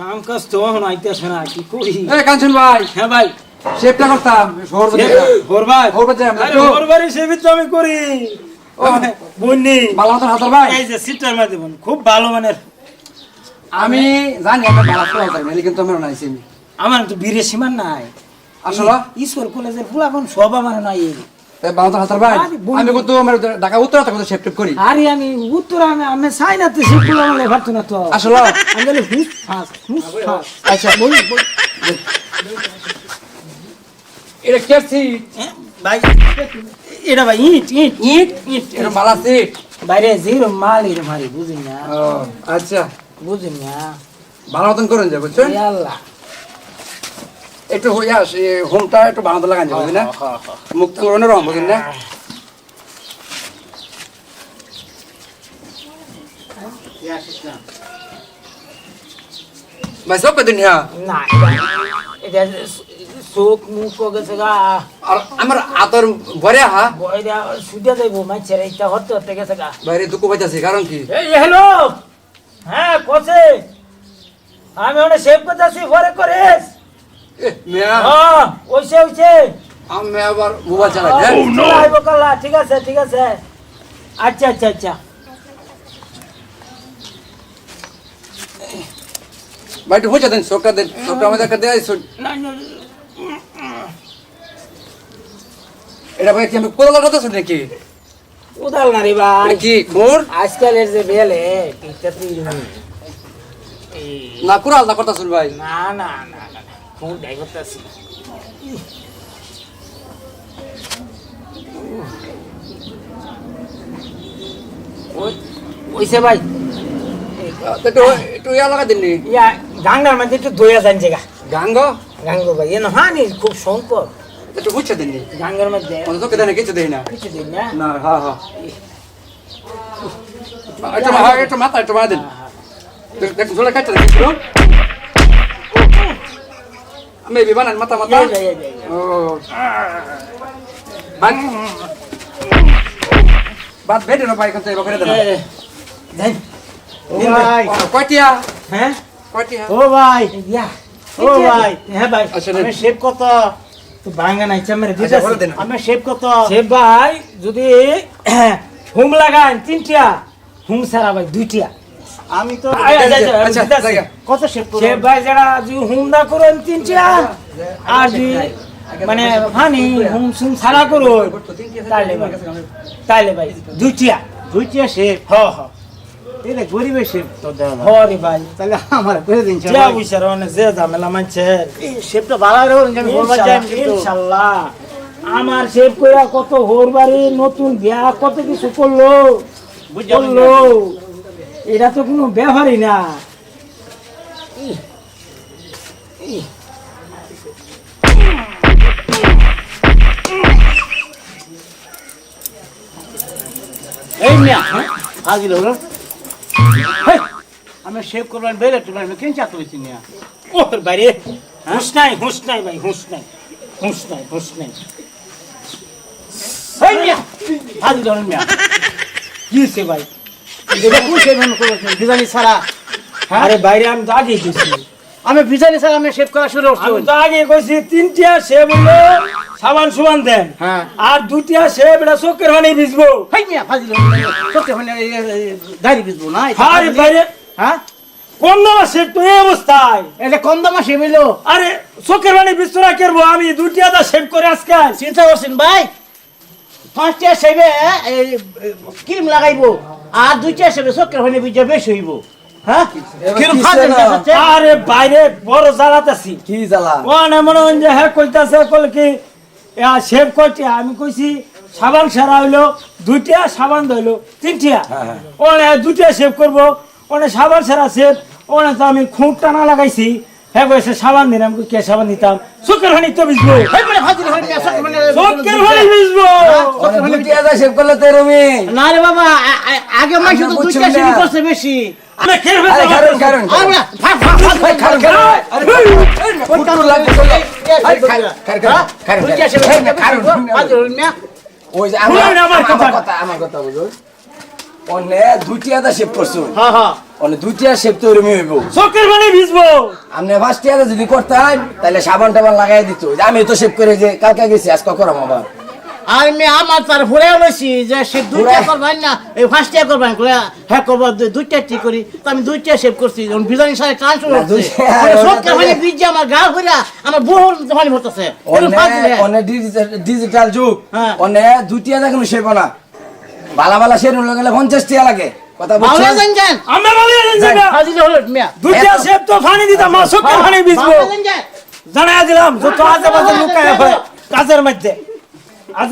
কাম কাজ তো এখন আইতেছে না কি করি? এ কাঞ্চন ভাই। হ্যাঁ ভাই। করতাম শহর ভাই আমরা তো বাড়ি তো আমি করি। ও, বুঝনি ভালো মতন হাতার ভাই। এই যে সিটার বোন খুব ভালো মানের। আমি জানি একটা ভালো ফল থাকবে নাহলে কিন্তু আমার নাই সেমি। আমার তো বীরের সীমান নাই। আসলে? ঈশ্বর কলেজের ফুলাখন সব আমার নাই। তাই ভালো মতন হাতার ভাই আমি কিন্তু আমার ঢাকা উত্তর হাতে কিন্তু শেপ করি। আরে আমি উত্তর আমি আমি চাই না তো সে ফুলা আমার ভাবতো না তো। আসলে আমি বলি হুস ফাস হুস ফাস। আচ্ছা বল বল। এটা ভাই এটা ভাই ইট ইট ইট ইট। এটা মালা সিট বাইরে জিরো মাল এর মারি বুঝি না ও আচ্ছা। বুঝি না ভালো মতন করেন যাবে বুঝছেন? আল্লাহ। একটু হইয়া আসে হোমটা একটু বানাতে লাগান যাবে বুঝলি? না মুক্ত করণের রং বুঝলি? না ভাই সব কদিন হ্যাঁ না এটা চোখ মুখ গেছে গা। আর আমার আতর ভরে হা বয়রা সুদে দেব মাছের এইটা হতে হতে গেছে গা। বাইরে দুঃখ পাইতাছি কারণ কি? এই হ্যালো! হ্যাঁ কোসে আমি ওনে সেভ করতেছি পরে করিস। এ, মেয়া হ্যাঁ ওইসে ওইসে। আমি আবার মোবাইল চালাই হ্যাঁ? আইব কাল্লা ঠিক আছে ঠিক আছে। আচ্ছা আচ্ছা আচ্ছা। দেন আমাদের দেয় এটা ভাই আমি কোদাল কথা নাকি? না রে ভাই। কি মোর আজকালের যে বেলে না কুড়াল না ভাই। না না না না। না ফোন ডাই করতেছি ওইসে ভাই একটু ইয়া লাগা দিননি ইয়া গাঙ্গার মধ্যে একটু দইয়া যান জায়গা গাঙ্গ গাঙ্গ ভাই এ হানি খুব সম্পদ একটু হইছে দিননি গাঙ্গার মধ্যে অত তোকে দেয় না কিছু দেয় না কিছু দিন না না হ্যাঁ হ্যাঁ একটু মাথা একটু মাথা দেন দেখ ঝোলে কাটতে আমি বিমানের মাথা মাথা। ও বাদ বাদ বেটে না পাই বকরে দেন এ, দেন। ও ভাই কয়টিয়া হ্যাঁ কয়টিয়া ও ভাই ইয়া ও ভাই হ্যাঁ ভাই আমি শেপ কত তো বাঙ্গা নাই বলে দেন। আমি শেপ কত সে ভাই যদি হুম লাগান তিনটিয়া হুম সারা ভাই দুইটিয়া আমি তো আচ্ছা দিতাছি। জায়গা। কত ভাই যারা যদি হুম না করেন তিনটিয়া আর মানে হানি হুম সুম সারা করুন তাইলে ভাই তাইলে ভাই দুইটিয়া দুইটা শেপ হ হ। এটা গরিবের শেপ তো দেওয়া হরে ভাই। তাহলে আমার করে দিন যা বুঝার অনেক যে ঝামেলা মানছে। এই ভালো করে আমি বলবার আমার কইরা কত হোর বাড়ি নতুন বিয়া কত কিছু করল। বুঝতে করল। এটা তো কোনো ব্যবহারই না। এই মিয়া হাজির হলো আমি শেপ করবেন বেড়ে তোমার আমি কেন চাকরি হয়েছি মিয়া? ওর বাইরে। হুঁশ নাই হুঁশ নাই ভাই হুঁশ নাই হুঁশ নাই হুঁশ নাই। এই মিয়া হাজির হলেন মিয়া। কি ভাই? ছাড়া। হ্যাঁ? আরে বাইরে আমি তো আগে গেছি। আমি বিজানি ছাড়া আমি শেপ করা শুরু আমি তো আগে কইছি তিনটিয়া সে বলল সাবান সুবান দেন। হ্যাঁ। আর দুটিয়া সে বেটা চোখের হানি ভিজবো। দাড়ি না? আরে বাইরে। হ্যাঁ? কোন দামা সে তো এই অবস্থায়। এটা কম দামা আরে চোখের পানি বিস্তরা করব? আমি দুটিয়া দা করে আজকে। চিন্তা করছেন ভাই? পাঁচটা সেবে এই ক্রিম লাগাইবো। আর দুইটা সেবে চক্রের হইলে বিজয় বেশ হইব। হ্যাঁ? আরে বাইরে বড় জ্বালাতাছি কি জ্বালা? মনে হয় যে হ্যাঁ কইতাছে কল কি সেভ আমি কইছি সাবান সারা হইল দুইটা সাবান ধইলো তিনটিয়া ওখানে দুইটা সেভ করব ওনে সাবান সারা সেভ ওনে তো আমি খুঁট টানা লাগাইছি। হ্যাঁ কইছে সাবান দিন আমি কে সাবান দিতাম? হানি তো হানি শেভ করলে তো রমি না রে বাবা আ- আ- আগে মাসে তো দুইটা না। করছে বেশি। আমি খেয়ে আরে ফেলতে কারণ কারণ। আমরা ফাট ফাট ফাট ভাই কারণ আরে ফুটুর লাগবে চলে আরে কারণ কারণ দুইটা সেবে কারণ না? ওই যে আমার আমার আমার কথা। কথা আমার কথা বুঝো অনে দুইটি শেভ করছ? হ্যাঁ হ্যাঁ। অনে দুইটি শেভ তো এরমই হইব। চোখের পানি ভিজবো। ফার্স্ট যদি তাহলে সাবান টাবান লাগাই দিত। আমি তো শেভ করে যে কালকে গেছি আজকে করাম আবার। আমি আমার তার ফুরে লইছি যে সে দুইটা? করবেন না এই ফার্স্টটা করবেন করে হ্যাঁ করব দুইটা ঠিক করি। তো আমি দুইটা সেভ করছি যখন বিজানি সাথে ট্রান্সফার হচ্ছে সব বীজ আমার গা ঘুরা আমার ডিজিটাল যুগ। হ্যাঁ। অনে দুইটি আদা কোনো শেভ না। বালা বালা শেভ গেলে পঞ্চাশ টিয়া লাগে। কথা ভালো বুঝছেন আমরা বলি হলো মিয়া। দুইটা শেপ তো পানি দিতাম মা চোখের পানি ভিজবো জানাই দিলাম যত আজে বাজে লুকায় হয় কাজের মধ্যে। আজ